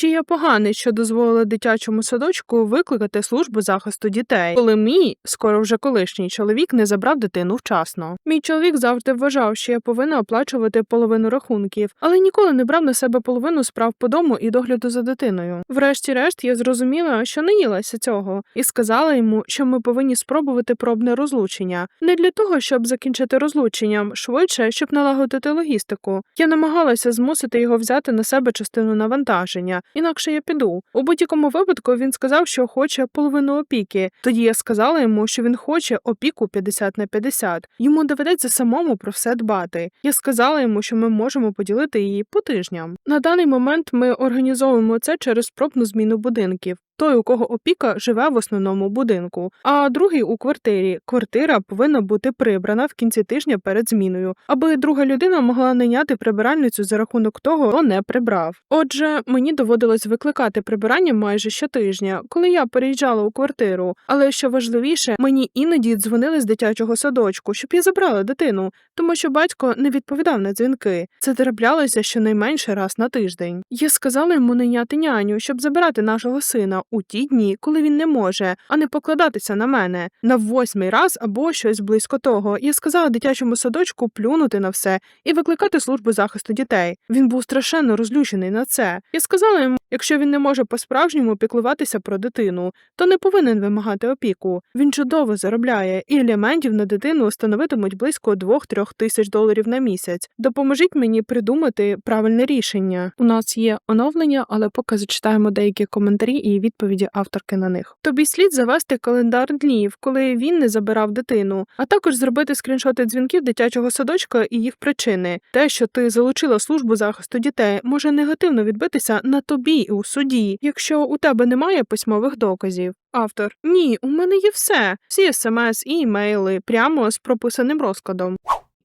Чи я поганий, що дозволила дитячому садочку викликати службу захисту дітей, коли мій, скоро вже колишній чоловік, не забрав дитину вчасно? Мій чоловік завжди вважав, що я повинна оплачувати половину рахунків, але ніколи не брав на себе половину справ по дому і догляду за дитиною. Врешті-решт, я зрозуміла, що не їлася цього, і сказала йому, що ми повинні спробувати пробне розлучення, не для того, щоб закінчити розлученням, швидше, щоб налагодити логістику. Я намагалася змусити його взяти на себе частину навантаження, інакше я піду. У будь-якому випадку він сказав, що хоче половину опіки. Тоді я сказала йому, що він хоче опіку 50 на 50. Йому доведеться самому про все дбати. Я сказала йому, що ми можемо поділити її по тижням. На даний момент ми організовуємо це через пробну зміну будинків. Той, у кого опіка, живе в основному будинку, а другий у квартирі. Квартира повинна бути прибрана в кінці тижня перед зміною, аби друга людина могла найняти прибиральницю за рахунок того, хто не прибрав. Отже, мені доводилось викликати прибирання майже щотижня, коли я переїжджала у квартиру. Але що важливіше, мені іноді дзвонили з дитячого садочку, щоб я забрала дитину, тому що батько не відповідав на дзвінки. Це траплялося щонайменше раз на тиждень. Я сказала йому найняти няню, щоб забирати нашого сина у ті дні, коли він не може, а не покладатися на мене на восьмий раз або щось близько того. Я сказала дитячому садочку плюнути на все і викликати службу захисту дітей. Він був страшенно розлючений на це. Я сказала йому, якщо він не може по-справжньому піклуватися про дитину, то не повинен вимагати опіку. Він чудово заробляє, і аліментів на дитину становитимуть близько 2-3 тисяч доларів на місяць. Допоможіть мені придумати правильне рішення. У нас є оновлення, але поки зачитаємо деякі коментарі і відповіді авторки на них. Тобі слід завести календар днів, коли він не забирав дитину, а також зробити скріншоти дзвінків дитячого садочка і їх причини. Те, що ти залучила службу захисту дітей, може негативно відбитися на тобі у суді, якщо у тебе немає письмових доказів. Автор ні, у мене є все. Всі смс і імейли прямо з прописаним розкладом.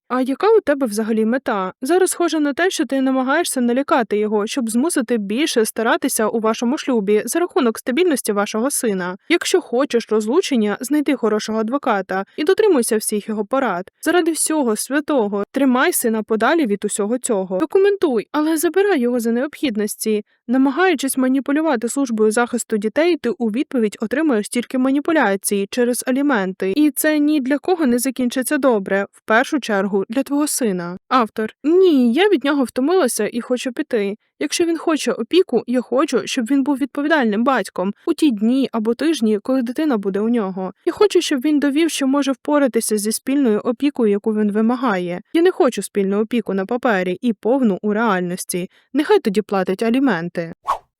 А яка у тебе взагалі мета? Зараз схоже на те, що ти намагаєшся налякати його, щоб змусити більше старатися у вашому шлюбі за рахунок стабільності вашого сина. Якщо хочеш розлучення, знайди хорошого адвоката і дотримуйся всіх його порад. Заради всього святого, тримай сина подалі від усього цього. Документуй, але забирай його за необхідності. Намагаючись маніпулювати службою захисту дітей, ти у відповідь отримуєш тільки маніпуляції через аліменти, і це ні для кого не закінчиться добре, в першу чергу для твого сина. Автор ні, я від нього втомилася і хочу піти. Якщо він хоче опіку, я хочу, щоб він був відповідальним батьком у ті дні або тижні, коли дитина буде у нього. Я хочу, щоб він довів, що може впоратися зі спільною опікою, яку він вимагає. Я не хочу спільну опіку на папері і повну у реальності. Нехай тоді платить аліменти.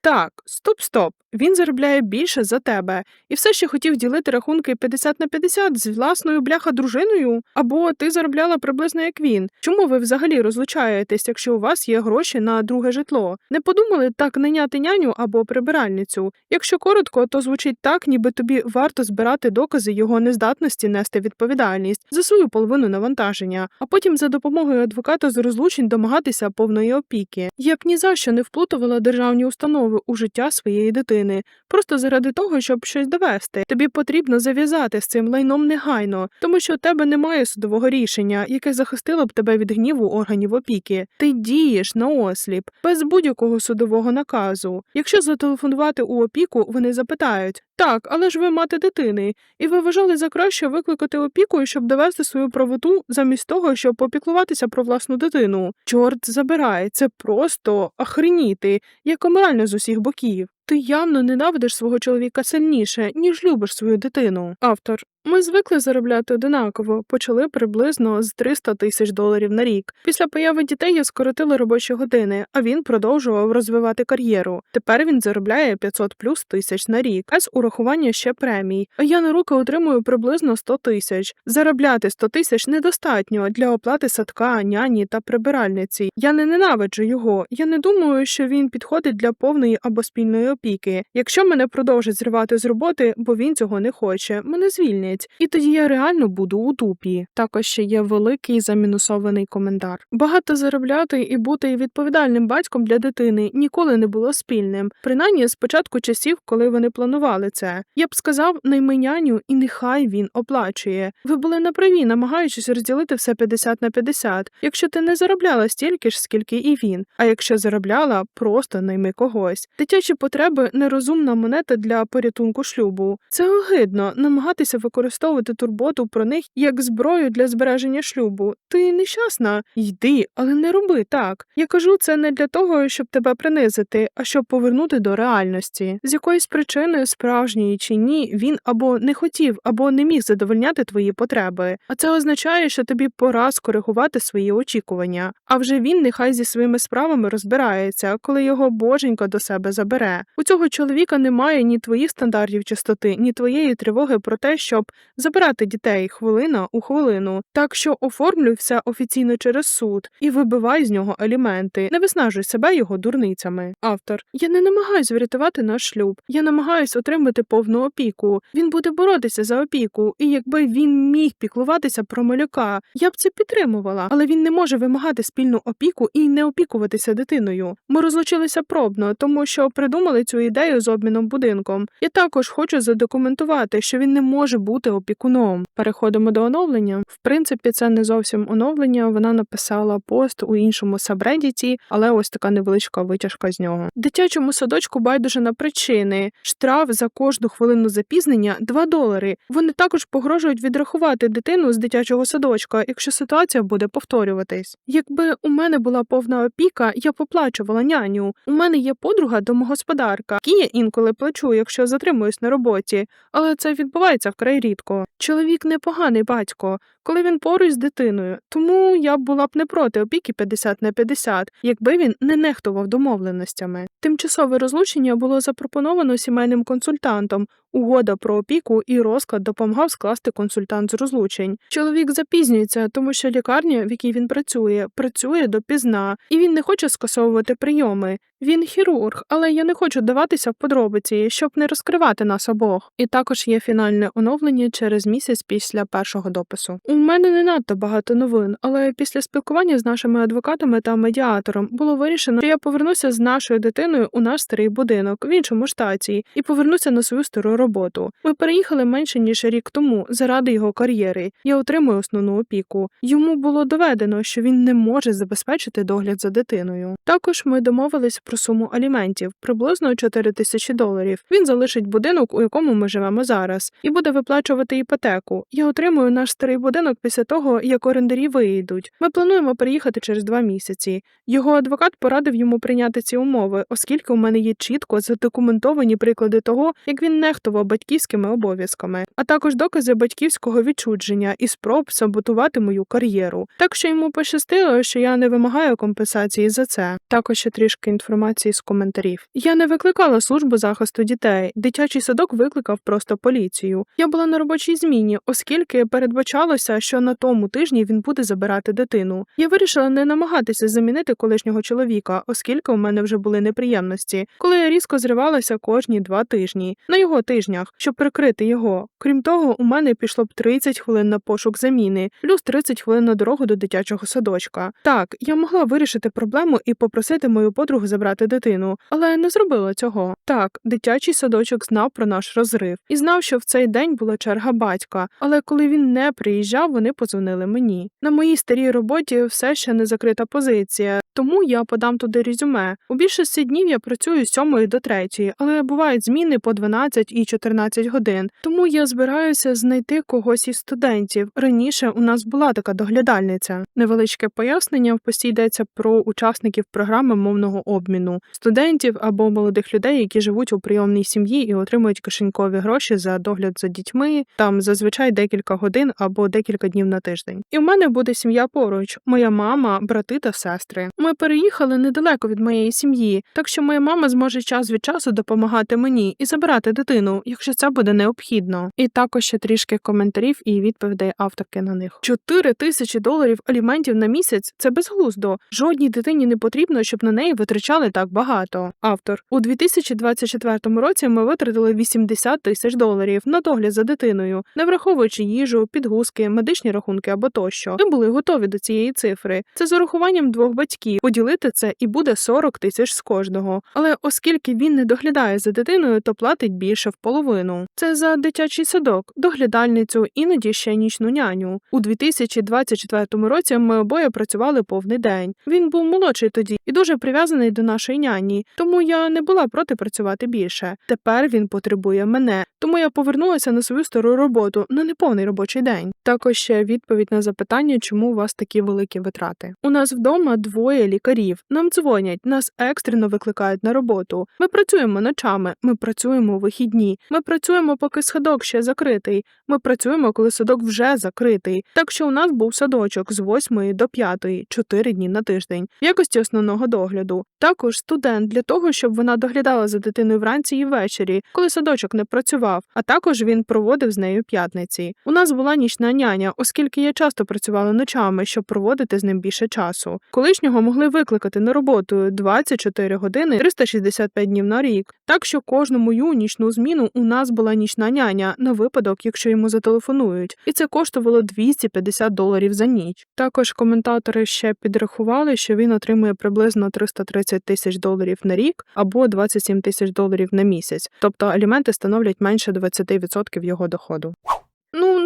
Так, стоп, стоп. Він заробляє більше за тебе і все ще хотів ділити рахунки 50 на 50 з власною бляха дружиною. Або ти заробляла приблизно як він. Чому ви взагалі розлучаєтесь, якщо у вас є гроші на друге житло? Не подумали так найняти няню або прибиральницю. Якщо коротко, то звучить так, ніби тобі варто збирати докази його нездатності нести відповідальність за свою половину навантаження, а потім за допомогою адвоката з розлучень домагатися повної опіки. Я б ні за що не вплутувала державні установи у життя своєї дитини просто заради того, щоб щось довести. Тобі потрібно зав'язати з цим лайном негайно, тому що у тебе немає судового рішення, яке захистило б тебе від гніву органів опіки. Ти дієш на осліп, без будь-якого судового наказу. Якщо зателефонувати у опіку, вони запитають так, але ж ви мати дитини, і ви вважали за краще викликати опіку, щоб довести свою правоту замість того, щоб попіклуватися про власну дитину. Чорт забирай, це просто охреніти, як аморально з усіх боків. Ти явно ненавидиш свого чоловіка сильніше, ніж любиш свою дитину. Автор. Ми звикли заробляти одинаково, почали приблизно з 300 тисяч доларів на рік. Після появи дітей я скоротила робочі години, а він продовжував розвивати кар'єру. Тепер він заробляє 500 плюс тисяч на рік, без урахування ще премій. А я на руки отримую приблизно 100 тисяч. Заробляти 100 тисяч недостатньо для оплати садка, няні та прибиральниці. Я не ненавиджу його. Я не думаю, що він підходить для повної або спільної опіки. Якщо мене продовжать зривати з роботи, бо він цього не хоче, мене звільнять, і тоді я реально буду у тупі. Також ще є великий замінусований коментар. Багато заробляти і бути відповідальним батьком для дитини ніколи не було спільним, принаймні з початку часів, коли вони планували це. Я б сказав, найми няню, і нехай він оплачує. Ви були на праві, намагаючись розділити все 50 на 50, якщо ти не заробляла стільки ж, скільки і він. А якщо заробляла, просто найми когось. Дитячі потреби нерозумна монета для порятунку шлюбу. Це огидно намагатися використовувати турботу про них як зброю для збереження шлюбу. Ти нещасна, йди, але не роби так. Я кажу це не для того, щоб тебе принизити, а щоб повернути до реальності. З якоїсь причини, справжньої чи ні, він або не хотів, або не міг задовольняти твої потреби. А це означає, що тобі пора скоригувати свої очікування. А вже він нехай зі своїми справами розбирається, коли його боженька до себе забере. У цього чоловіка немає ні твоїх стандартів чистоти, ні твоєї тривоги про те, щоб забирати дітей хвилина у хвилину. Так що оформлюй все офіційно через суд і вибивай з нього аліменти. Не виснажуй себе його дурницями. Автор я не намагаюсь врятувати наш шлюб. Я намагаюсь отримати повну опіку. Він буде боротися за опіку, і якби він міг піклуватися про малюка, я б це підтримувала, але він не може вимагати спільну опіку і не опікуватися дитиною. Ми розлучилися пробно, тому що придумали цю ідею з обміном будинком. Я також хочу задокументувати, що він не може бути опікуном. Переходимо до оновлення. В принципі, це не зовсім оновлення. Вона написала пост у іншому сабредіті, але ось така невеличка витяжка з нього. Дитячому садочку байдуже на причини. Штраф за кожну хвилину запізнення 2 долари. Вони також погрожують відрахувати дитину з дитячого садочка, якщо ситуація буде повторюватись. Якби у мене була повна опіка, я поплачувала няню. У мене є подруга домогосподарка, які я інколи плачу, якщо затримуюсь на роботі, але це відбувається вкрай рідко. Чоловік непоганий батько, коли він поруч з дитиною, тому я була б не проти опіки 50 на 50, якби він не нехтував домовленостями. Тимчасове розлучення було запропоновано сімейним консультантом. Угода про опіку і розклад допомагав скласти консультант з розлучень. Чоловік запізнюється, тому що лікарня, в якій він працює, працює допізна, і він не хоче скасовувати прийоми. Він хірург, але я не хочу даватися в подробиці, щоб не розкривати нас обох. І також є фінальне оновлення через місяць після першого допису. У мене не надто багато новин, але після спілкування з нашими адвокатами та медіатором було вирішено, що я повернуся з нашою дитиною у наш старий будинок в іншому штаті і повернуся на свою стару роботу. Ми переїхали менше ніж рік тому заради його кар'єри. Я отримую основну опіку. Йому було доведено, що він не може забезпечити догляд за дитиною. Також ми домовились про суму аліментів приблизно 4 тисячі доларів. Він залишить будинок, у якому ми живемо зараз, і буде виплачувати іпотеку. Я отримую наш старий будинок після того, як орендарі виїдуть. Ми плануємо переїхати через два місяці. Його адвокат порадив йому прийняти ці умови, оскільки у мене є чітко задокументовані приклади того, як він нехтував батьківськими обов'язками, а також докази батьківського відчудження і спроб саботувати мою кар'єру. Так що йому пощастило, що я не вимагаю компенсації за це. Також ще трішки інформації з коментарів. Я не викликала службу захисту дітей. Дитячий садок викликав просто поліцію. Я була на робочій зміні, оскільки передбачалося, що на тому тижні він буде забирати дитину. Я вирішила не намагатися замінити колишнього чоловіка, оскільки у мене вже були неприємності, коли я різко зривалася кожні два тижні на його тижнях, щоб прикрити його. Крім того, у мене пішло б 30 хвилин на пошук заміни, плюс 30 хвилин на дорогу до дитячого садочка. Так, я могла вирішити проблему і попросити мою подругу забрати дитину, але не зробила цього. Так, дитячий садочок знав про наш розрив і знав, що в цей день була черга батька. Але коли він не приїжджав, вони подзвонили мені. На моїй старій роботі все ще не закрита позиція, тому я подам туди резюме. У більшості днів я працюю з 7 до 3, але бувають зміни по 12 і 14 годин. Тому я збираюся знайти когось із студентів. Раніше у нас була така доглядальниця. Невеличке пояснення в пості йдеться про учасників програми мовного обміну, студентів або молодих людей, які живуть у прийомній сім'ї і отримують кишенькові гроші за догляд за дітьми, там зазвичай декілька годин або декілька днів на тиждень. І в мене буде сім'я поруч: моя мама, брати та сестри. Ми переїхали недалеко від моєї сім'ї, так що моя мама зможе час від часу допомагати мені і забирати дитину, якщо це буде необхідно. І також ще трішки коментарів і відповідей авторки на них. Чотири тисячі доларів аліментів на місяць це безглуздо. Жодній дитині не потрібно, щоб на неї витрачали так багато. Автор у 2024 році ми витратили 80 тисяч доларів на догляд за дитиною, не враховуючи їжу, підгузки, медичні рахунки або тощо. Ми були готові до цієї цифри. Це з урахуванням двох батьків. Поділити це і буде 40 тисяч з кожного. Але оскільки він не доглядає за дитиною, то платить більше в половину. Це за дитячий садок, доглядальницю, іноді ще нічну няню. У 2024 році ми обоє працювали повний день. Він був молодший тоді і дуже прив'язаний до нашої няні, тому я не була проти працювати більше. Тепер він потребує мене, тому я повернулася на свою стару роботу на неповний робочий день. Також ще відповідь на запитання, чому у вас такі великі витрати. У нас вдома двоє лікарів. Нам дзвонять, нас екстрено викликають на роботу. Ми працюємо ночами, ми працюємо у вихідні. Ми працюємо, поки садок ще закритий. Ми працюємо, коли садок вже закритий. Так що у нас був садочок з 8 до 5, 4 дні на тиждень, в якості основного догляду. Також студент для того, щоб вона доглядала за дитиною вранці і ввечері, коли садочок не працював. А також він проводив з нею п'ятниці. У нас була нічна няня, оскільки я часто працювала ночами, щоб проводити з ним більше часу. Колишнього могли викликати на роботу 24 години 365 днів на рік. Так що кожну мою нічну зміну у нас була нічна няня на випадок, якщо йому зателефонують, і це коштувало 250 доларів за ніч. Також коментатори ще підрахували, що він отримує приблизно 330 тисяч доларів на рік або 27 тисяч доларів на місяць, тобто аліменти становлять менше 20% його доходу.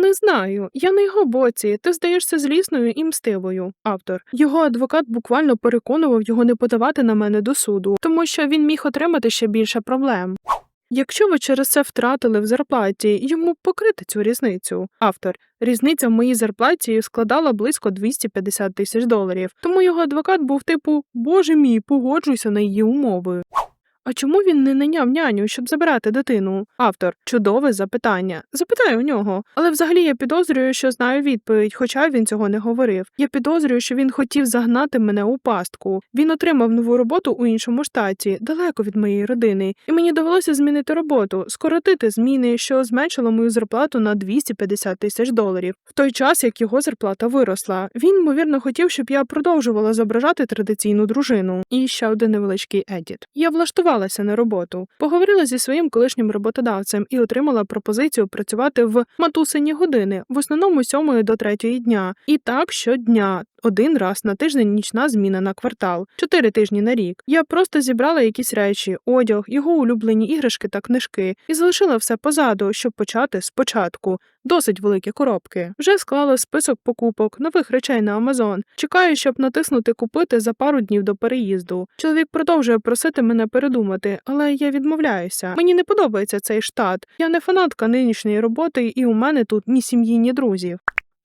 Не знаю. Я на його боці. Ти здаєшся злісною і мстивою. Автор. Його адвокат буквально переконував його не подавати на мене до суду, тому що він міг отримати ще більше проблем. Якщо ви через це втратили в зарплаті, йому покрити цю різницю. Автор. Різниця в моїй зарплаті складала близько 250 тисяч доларів, тому його адвокат був типу Боже мій, погоджуйся на її умови. А чому він не наняв няню, щоб забирати дитину? Автор чудове запитання. Запитай у нього. Але взагалі я підозрюю, що знаю відповідь, хоча він цього не говорив. Я підозрюю, що він хотів загнати мене у пастку. Він отримав нову роботу у іншому штаті, далеко від моєї родини, і мені довелося змінити роботу, скоротити зміни, що зменшило мою зарплату на 250 тисяч доларів. В той час, як його зарплата виросла, він ймовірно хотів, щоб я продовжувала зображати традиційну дружину. І ще один невеличкий едіт. Я влаштувалася на роботу, поговорила зі своїм колишнім роботодавцем і отримала пропозицію працювати в матусині години, в основному сьомої до третьої дня. І так щодня. Один раз на тиждень нічна зміна на квартал, чотири тижні на рік. Я просто зібрала якісь речі, одяг, його улюблені іграшки та книжки, і залишила все позаду, щоб почати спочатку. Досить великі коробки. Вже склала список покупок, нових речей на Амазон. Чекаю, щоб натиснути купити за пару днів до переїзду. Чоловік продовжує просити мене передумати, але я відмовляюся. Мені не подобається цей штат. Я не фанатка нинішньої роботи, і у мене тут ні сім'ї, ні друзів.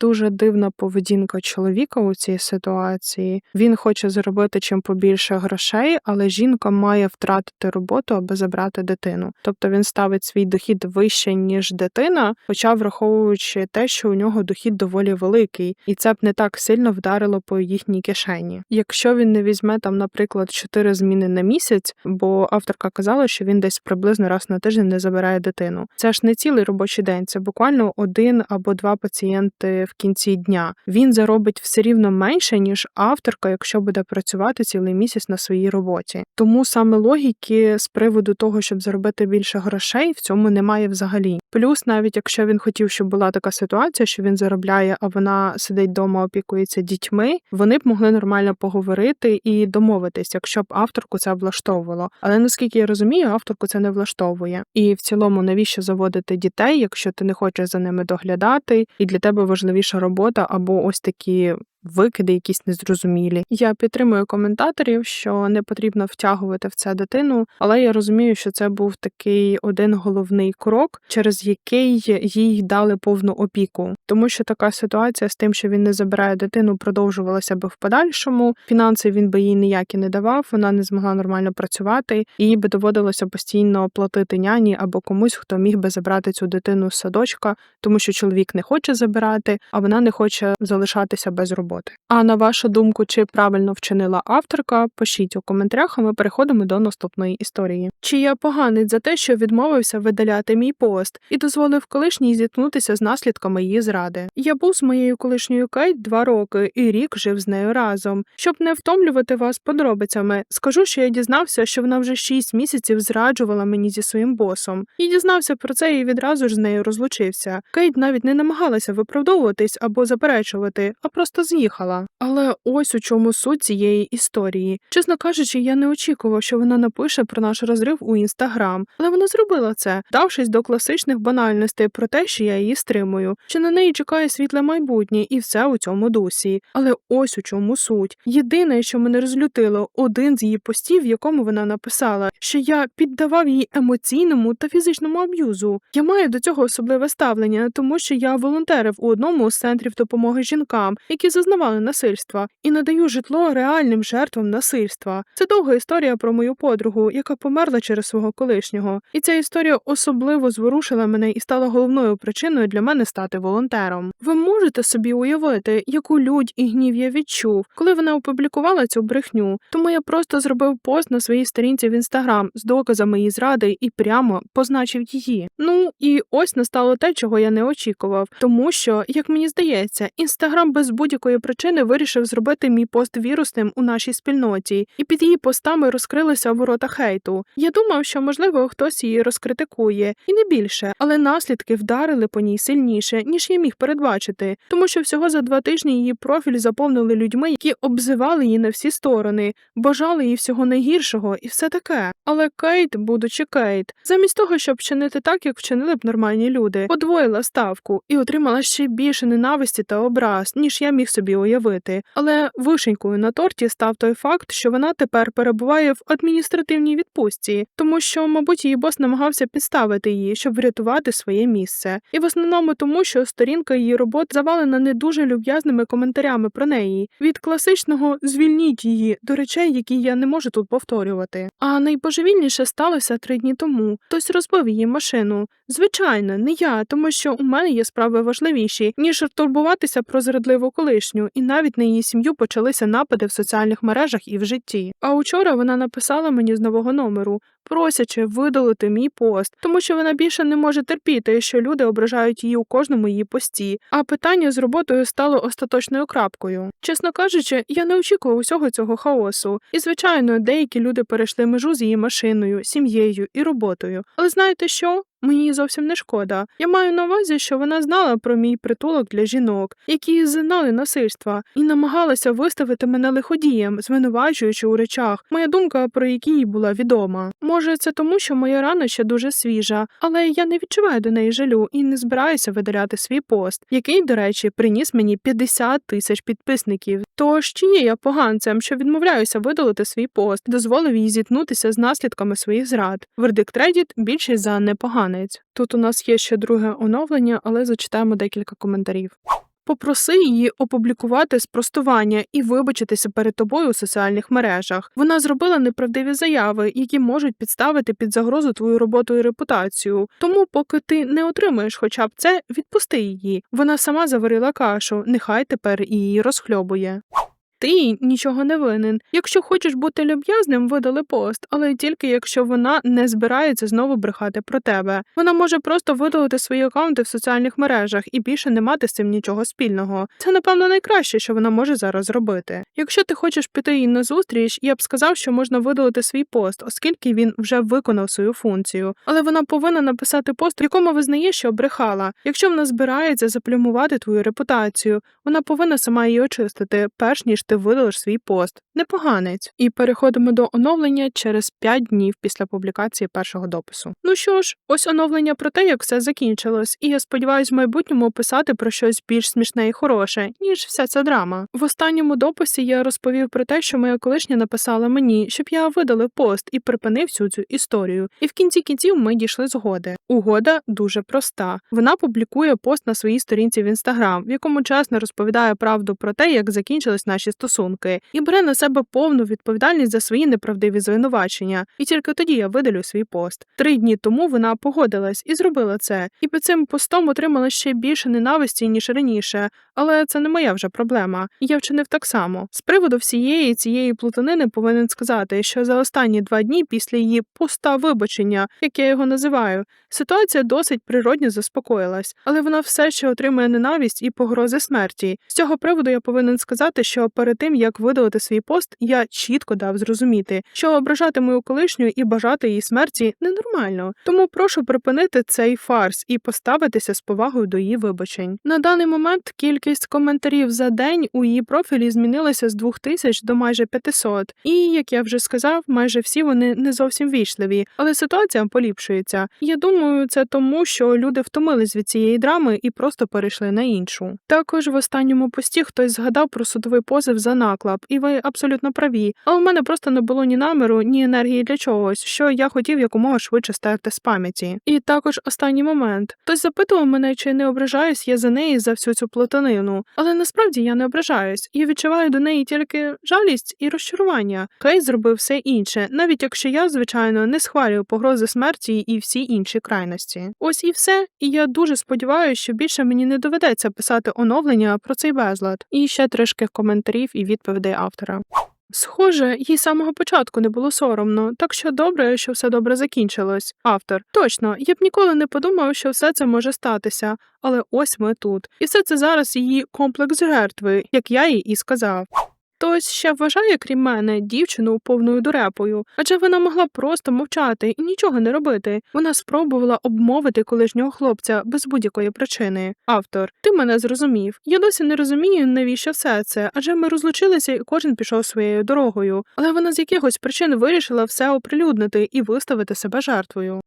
Дуже дивна поведінка чоловіка у цій ситуації. Він хоче заробити чим побільше грошей, але жінка має втратити роботу, аби забрати дитину. Тобто він ставить свій дохід вище ніж дитина, хоча враховуючи те, що у нього дохід доволі великий, і це б не так сильно вдарило по їхній кишені. Якщо він не візьме там, наприклад, 4 зміни на місяць, бо авторка казала, що він десь приблизно раз на тиждень не забирає дитину. Це ж не цілий робочий день, це буквально один або два пацієнти в кінці дня. Він заробить все рівно менше, ніж авторка, якщо буде працювати цілий місяць на своїй роботі. Тому саме логіки з приводу того, щоб заробити більше грошей, в цьому немає взагалі. Плюс, навіть якщо він хотів, щоб була така ситуація, що він заробляє, а вона сидить вдома, опікується дітьми, вони б могли нормально поговорити і домовитись, якщо б авторку це влаштовувало. Але наскільки я розумію, авторку це не влаштовує. І в цілому, навіщо заводити дітей, якщо ти не хочеш за ними доглядати, і для тебе важливіша робота або ось такі. Викиди якісь незрозумілі. Я підтримую коментаторів, що не потрібно втягувати в це дитину, але я розумію, що це був такий один головний крок, через який їй дали повну опіку, тому що така ситуація з тим, що він не забирає дитину, продовжувалася би в подальшому. Фінанси він би їй ніякі не давав, вона не змогла нормально працювати, і їй би доводилося постійно платити няні або комусь, хто міг би забрати цю дитину з садочка, тому що чоловік не хоче забирати, а вона не хоче залишатися без роботи. Роботи. А на вашу думку, чи правильно вчинила авторка? Пишіть у коментарях, а ми переходимо до наступної історії. Чи я поганець за те, що відмовився видаляти мій пост і дозволив колишній зіткнутися з наслідками її зради? Я був з моєю колишньою Кейт два роки і рік жив з нею разом. Щоб не втомлювати вас подробицями, скажу, що я дізнався, що вона вже шість місяців зраджувала мені зі своїм босом. І дізнався про це і відразу ж з нею розлучився. Кейт навіть не намагалася виправдовуватись або заперечувати, а просто з'їхала. Але ось у чому суть цієї історії. Чесно кажучи, я не очікував, що вона напише про наш розрив у інстаграм, але вона зробила це, давшись до класичних банальностей про те, що я її стримую, що на неї чекає світле майбутнє, і все у цьому дусі. Але ось у чому суть. Єдине, що мене розлютило, один з її постів, в якому вона написала, що я піддавав її емоційному та фізичному аб'юзу. Я маю до цього особливе ставлення, тому що я волонтерив у одному з центрів допомоги жінкам, які зазнавали насильства, і надаю житло реальним жертвам насильства. Це довга історія про мою подругу, яка померла через свого колишнього. І ця історія особливо зворушила мене і стала головною причиною для мене стати волонтером. Ви можете собі уявити, яку лють і гнів я відчув, коли вона опублікувала цю брехню. Тому я просто зробив пост на своїй сторінці в інстаграм з доказами її зради і прямо позначив її. Ну і ось настало те, чого я не очікував, тому що, як мені здається, інстаграм без будь-якої причини вирішив зробити мій пост вірусним у нашій спільноті, і під її постами розкрилися ворота хейту. Я думав, що можливо хтось її розкритикує, і не більше, але наслідки вдарили по ній сильніше, ніж я міг передбачити, тому що всього за два тижні її профіль заповнили людьми, які обзивали її на всі сторони, бажали їй всього найгіршого і все таке. Але Кейт, будучи Кейт, замість того, щоб вчинити так, як вчинили б нормальні люди, подвоїла ставку і отримала ще більше ненависті та образ, ніж я міг собі уявити. Але вишенькою на торті став той факт, що вона тепер перебуває в адміністративній відпустці, тому що, мабуть, її бос намагався підставити її, щоб врятувати своє місце. І в основному тому, що сторінка її робот завалена не дуже люб'язними коментарями про неї. Від класичного звільніть її до речей, які я не можу тут повторювати. А найбожевільніше сталося три дні тому. Хтось розбив її машину. Звичайно, не я, тому що у мене є справи важливіші, ніж турбуватися про зрадливу колишню, і навіть на її сім'ю почалися напади в соціальних мережах і в житті. А учора вона написала мені з нового номеру, просячи видалити мій пост, тому що вона більше не може терпіти, що люди ображають її у кожному її пості. А питання з роботою стало остаточною крапкою. Чесно кажучи, я не очікував усього цього хаосу. І, звичайно, деякі люди перейшли межу з її машиною, сім'єю і роботою. Але знаєте що? Мені зовсім не шкода. Я маю на увазі, що вона знала про мій притулок для жінок, які знали насильства, і намагалася виставити мене лиходієм, звинувачуючи у речах, моя думка про які їй була відома. Може, це тому, що моя рана ще дуже свіжа, але я не відчуваю до неї жалю і не збираюся видаляти свій пост, який, до речі, приніс мені 50 тисяч підписників. Тож чи є я поганцем, що відмовляюся видалити свій пост, дозволив їй зіткнутися з наслідками своїх зрад. Вердикт Reddit більше за непоганець. Тут у нас є ще друге оновлення, але зачитаємо декілька коментарів. Попроси її опублікувати спростування і вибачитися перед тобою у соціальних мережах. Вона зробила неправдиві заяви, які можуть підставити під загрозу твою роботу і репутацію. Тому, поки ти не отримаєш хоча б це, відпусти її. Вона сама заварила кашу, нехай тепер її розхльобує. Ти нічого не винен. Якщо хочеш бути люб'язним, видали пост, але тільки якщо вона не збирається знову брехати про тебе. Вона може просто видалити свої акаунти в соціальних мережах і більше не мати з цим нічого спільного. Це, напевно, найкраще, що вона може зараз зробити. Якщо ти хочеш піти їй на зустріч, я б сказав, що можна видалити свій пост, оскільки він вже виконав свою функцію. Але вона повинна написати пост, в якому визнає, що брехала. Якщо вона збирається заплюмувати твою репутацію, вона повинна сама її очистити, перш ніж ти видалиш свій пост. Непоганець. І переходимо до оновлення через 5 днів після публікації першого допису. Ну що ж, ось оновлення про те, як все закінчилось, і я сподіваюся в майбутньому писати про щось більш смішне і хороше, ніж вся ця драма. В останньому дописі я розповів про те, що моя колишня написала мені, щоб я видалив пост і припинив всю цю історію. І в кінці кінців ми дійшли згоди. Угода дуже проста. Вона публікує пост на своїй сторінці в інстаграм, в якому чесно розповідає правду про те, як закінчились наші стосунки стосунки і бере на себе повну відповідальність за свої неправдиві звинувачення. І тільки тоді я видалю свій пост. Три дні тому вона погодилась і зробила це. І під цим постом отримала ще більше ненависті ніж раніше. Але це не моя вже проблема. Я вчинив так само. З приводу всієї цієї плутанини повинен сказати, що за останні два дні після її поста вибачення, як я його називаю, ситуація досить природньо заспокоїлась, але вона все ще отримує ненависть і погрози смерті. З цього приводу я повинен сказати, що перед тим як видалити свій пост, я чітко дав зрозуміти, що ображати мою колишню і бажати її смерті ненормально. Тому прошу припинити цей фарс і поставитися з повагою до її вибачень. На даний момент кількість коментарів за день у її профілі змінилася з 2000 до майже 500. І як я вже сказав, майже всі вони не зовсім вічливі, але ситуація поліпшується. Я думаю, це тому, що люди втомились від цієї драми і просто перейшли на іншу. Також в останньому пості хтось згадав про судовий позов за наклеп, і ви абсолютно праві. А у мене просто не було ні наміру, ні енергії для чогось, що я хотів якомога швидше стерти з пам'яті. І також останній момент. Хтось запитував мене, чи не ображаюсь я за неї за всю цю плутанину, але насправді я не ображаюсь і відчуваю до неї тільки жалість і розчарування. Кейт зробив все інше, навіть якщо я, звичайно, не схвалюю погрози смерті і всі інші крайності. Ось і все. І я дуже сподіваюся, що більше мені не доведеться писати оновлення про цей безлад. І ще трішки коментарів і відповідей автора. Схоже, їй з самого початку не було соромно, так що добре, що все добре закінчилось. Автор точно, я б ніколи не подумав, що все це може статися, але ось ми тут. І все це зараз її комплекс жертви, як я їй і сказав. Хтось ще вважає, крім мене, дівчину повною дурепою, адже вона могла просто мовчати і нічого не робити. Вона спробувала обмовити колишнього хлопця без будь-якої причини. Автор, ти мене зрозумів. Я досі не розумію, навіщо все це, адже ми розлучилися і кожен пішов своєю дорогою. Але вона з якихось причин вирішила все оприлюднити і виставити себе жертвою.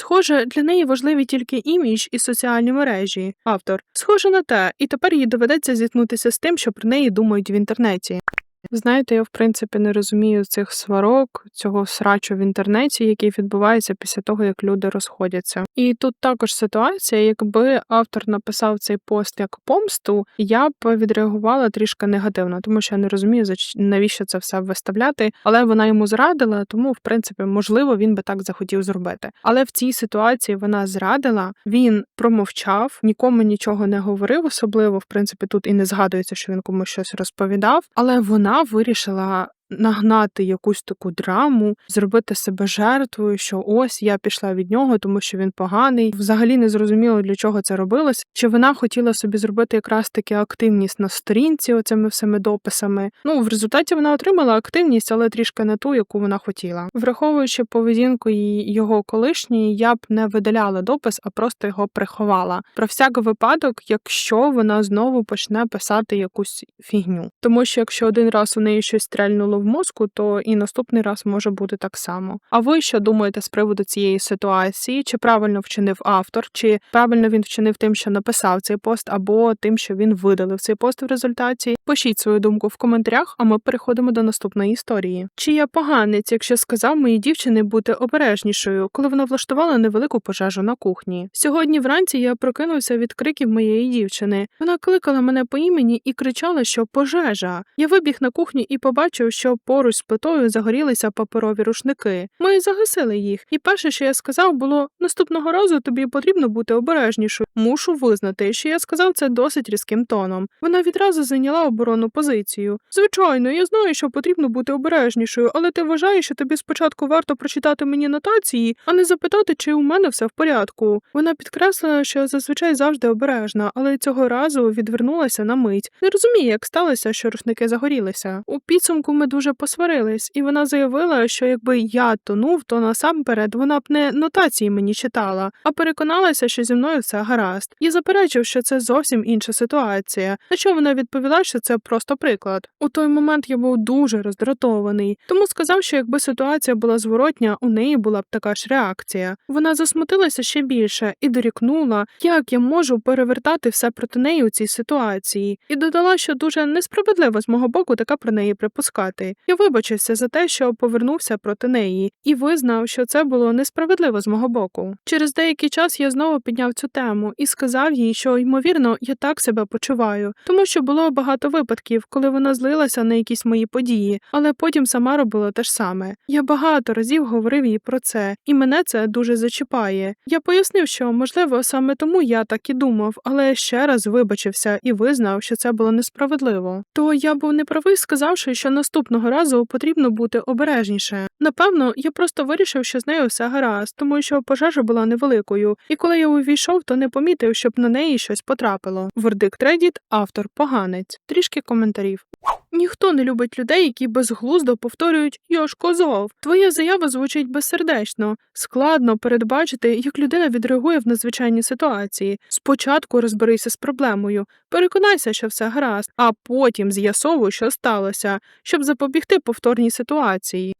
Схоже, для неї важливі тільки імідж і соціальні мережі. Автор схоже на те, і тепер їй доведеться зіткнутися з тим, що про неї думають в інтернеті. Знаєте, я в принципі не розумію цих сварок, цього срачу в інтернеті, який відбувається після того, як люди розходяться. І тут також ситуація, якби автор написав цей пост як помсту, я б відреагувала трішки негативно, тому що я не розумію, навіщо це все виставляти. Але вона йому зрадила, тому в принципі можливо він би так захотів зробити. Але в цій ситуації вона зрадила, він промовчав, нікому нічого не говорив, особливо в принципі тут і не згадується, що він комусь щось розповідав, але вона вирішила. Нагнати якусь таку драму, зробити себе жертвою, що ось я пішла від нього, тому що він поганий. Взагалі не зрозуміло для чого це робилось. Чи вона хотіла собі зробити якраз таки активність на сторінці, оцими всіми дописами. Ну в результаті вона отримала активність, але трішки не ту, яку вона хотіла. Враховуючи поведінку його колишньої, я б не видаляла допис, а просто його приховала. Про всяк випадок, якщо вона знову почне писати якусь фігню. Тому що якщо один раз у неї щось стрельнуло в мозку, то і наступний раз може бути так само. А ви що думаєте з приводу цієї ситуації? Чи правильно вчинив автор, чи правильно він вчинив тим, що написав цей пост, або тим, що він видалив цей пост в результаті? Пишіть свою думку в коментарях, а ми переходимо до наступної історії. Чи я поганець, якщо сказав моїй дівчині бути обережнішою, коли вона влаштувала невелику пожежу на кухні? Сьогодні вранці я прокинувся від криків моєї дівчини. Вона кликала мене по імені і кричала, що пожежа. Я вибіг на кухню і побачив, що поруч з плитою загорілися паперові рушники. Ми загасили їх, і перше, що я сказав, було наступного разу тобі потрібно бути обережнішою. Мушу визнати, що я сказав це досить різким тоном. Вона відразу зайняла оборонну позицію. Звичайно, я знаю, що потрібно бути обережнішою, але ти вважаєш, що тобі спочатку варто прочитати мені нотації, а не запитати, чи у мене все в порядку. Вона підкреслила, що зазвичай завжди обережна, але цього разу відвернулася на мить. Не розуміє, як сталося, що рушники загорілися. У підсумку ми дуже посварились, і вона заявила, що якби я тонув, то насамперед вона б не нотації мені читала, а переконалася, що зі мною все гаразд. Я заперечив, що це зовсім інша ситуація. На що вона відповіла, що це просто приклад. У той момент я був дуже роздратований, тому сказав, що якби ситуація була зворотня, у неї була б така ж реакція. Вона засмутилася ще більше і дорікнула, як я можу перевертати все проти неї у цій ситуації, і додала, що дуже несправедливо з мого боку така про неї припускати. Втекти. Я вибачився за те, що повернувся проти неї, і визнав, що це було несправедливо з мого боку. Через деякий час я знову підняв цю тему і сказав їй, що ймовірно я так себе почуваю, тому що було багато випадків, коли вона злилася на якісь мої події, але потім сама робила те ж саме. Я багато разів говорив їй про це, і мене це дуже зачіпає. Я пояснив, що можливо саме тому я так і думав, але ще раз вибачився і визнав, що це було несправедливо. То я був неправий, сказавши, що наступного разу потрібно бути обережніше. Напевно, я просто вирішив, що з нею все гаразд, тому що пожежа була невеликою, і коли я увійшов, то не помітив, щоб на неї щось потрапило. Вердикт Reddit, автор поганець. Трішки коментарів. Ніхто не любить людей, які безглуздо повторюють Я ж козов. Твоя заява звучить безсердечно. Складно передбачити, як людина відреагує в надзвичайній ситуації. Спочатку розберися з проблемою, переконайся, що все гаразд, а потім з'ясовуй, що сталося, щоб запобігти повторній ситуації.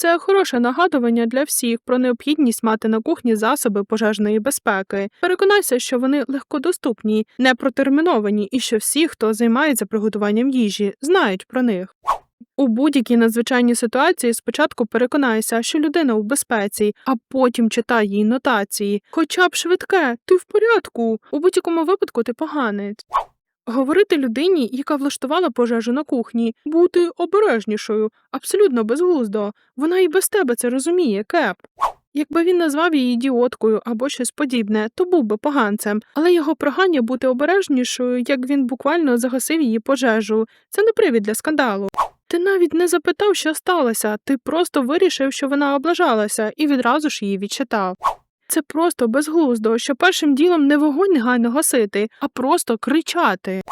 Це хороше нагадування для всіх про необхідність мати на кухні засоби пожежної безпеки. Переконайся, що вони легкодоступні, не протерміновані, і що всі, хто займається приготуванням їжі, знають про них. У будь-якій надзвичайній ситуації спочатку переконайся, що людина у безпеці, а потім читай їй нотації. Хоча б швидке, ти в порядку. У будь-якому випадку ти поганець. Говорити людині, яка влаштувала пожежу на кухні, бути обережнішою, абсолютно безглуздо. Вона і без тебе це розуміє, кеп. Якби він назвав її ідіоткою або щось подібне, то був би поганцем, але його прохання бути обережнішою, як він буквально загасив її пожежу, це не привід для скандалу. Ти навіть не запитав, що сталося, ти просто вирішив, що вона облажалася, і відразу ж її відчитав. Це просто безглуздо, що першим ділом не вогонь негайно гасити, а просто кричати.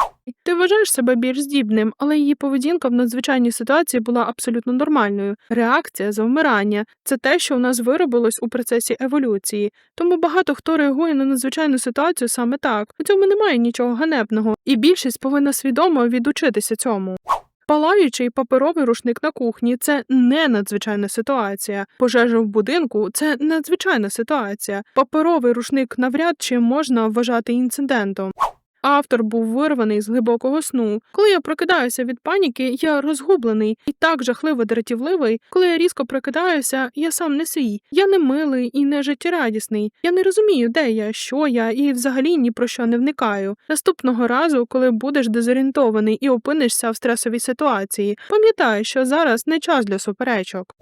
Ти вважаєш себе більш здібним, але її поведінка в надзвичайній ситуації була абсолютно нормальною. Реакція завмирання це те, що у нас виробилось у процесі еволюції. Тому багато хто реагує на надзвичайну ситуацію саме так. У цьому немає нічого ганебного, і більшість повинна свідомо відучитися цьому. Палаючий паперовий рушник на кухні це не надзвичайна ситуація. Пожежа в будинку це надзвичайна ситуація. Паперовий рушник навряд чи можна вважати інцидентом. Автор був вирваний з глибокого сну. Коли я прокидаюся від паніки, я розгублений і так жахливо дратівливий. Коли я різко прокидаюся, я сам не свій. Я не милий і не життєрадісний. Я не розумію, де я, що я, і взагалі ні про що не вникаю. Наступного разу, коли будеш дезорієнтований і опинишся в стресовій ситуації, пам'ятай, що зараз не час для суперечок.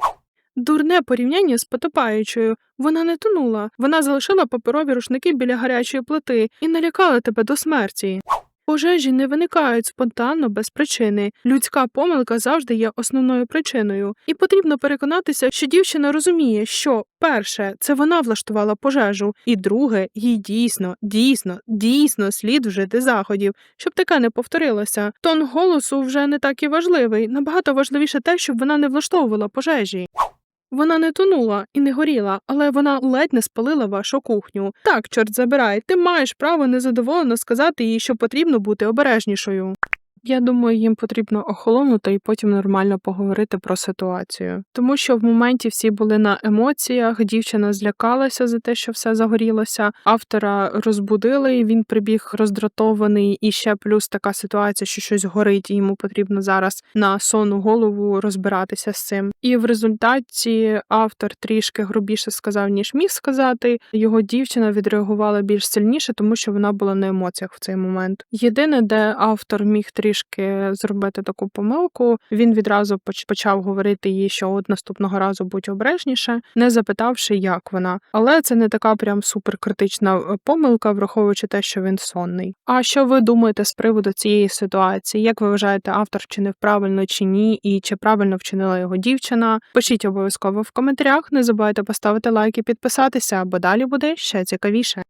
Дурне порівняння з потопаючою. Вона не тонула. Вона залишила паперові рушники біля гарячої плити і налякала тебе до смерті. Пожежі не виникають спонтанно без причини. Людська помилка завжди є основною причиною, і потрібно переконатися, що дівчина розуміє, що перше це вона влаштувала пожежу, і друге, їй дійсно, дійсно, дійсно слід вжити заходів, щоб таке не повторилося. Тон голосу вже не так і важливий. Набагато важливіше те, щоб вона не влаштовувала пожежі. Вона не тонула і не горіла, але вона ледь не спалила вашу кухню. Так, чорт забирай, ти маєш право незадоволено сказати їй, що потрібно бути обережнішою. Я думаю, їм потрібно охолонути і потім нормально поговорити про ситуацію. Тому що в моменті всі були на емоціях, дівчина злякалася за те, що все загорілося. Автора розбудили, і він прибіг роздратований, і ще плюс така ситуація, що щось горить, і йому потрібно зараз на сонну голову розбиратися з цим. І в результаті автор трішки грубіше сказав, ніж міг сказати. Його дівчина відреагувала більш сильніше, тому що вона була на емоціях в цей момент. Єдине, де автор міг трішки зробити таку помилку, він відразу почав говорити їй, що от наступного разу будь обережніше, не запитавши, як вона. Але це не така прям суперкритична е, помилка, враховуючи те, що він сонний. А що ви думаєте з приводу цієї ситуації? Як ви вважаєте, автор чинив правильно чи ні, і чи правильно вчинила його дівчина? Пишіть обов'язково в коментарях. Не забувайте поставити лайк і підписатися, бо далі буде ще цікавіше.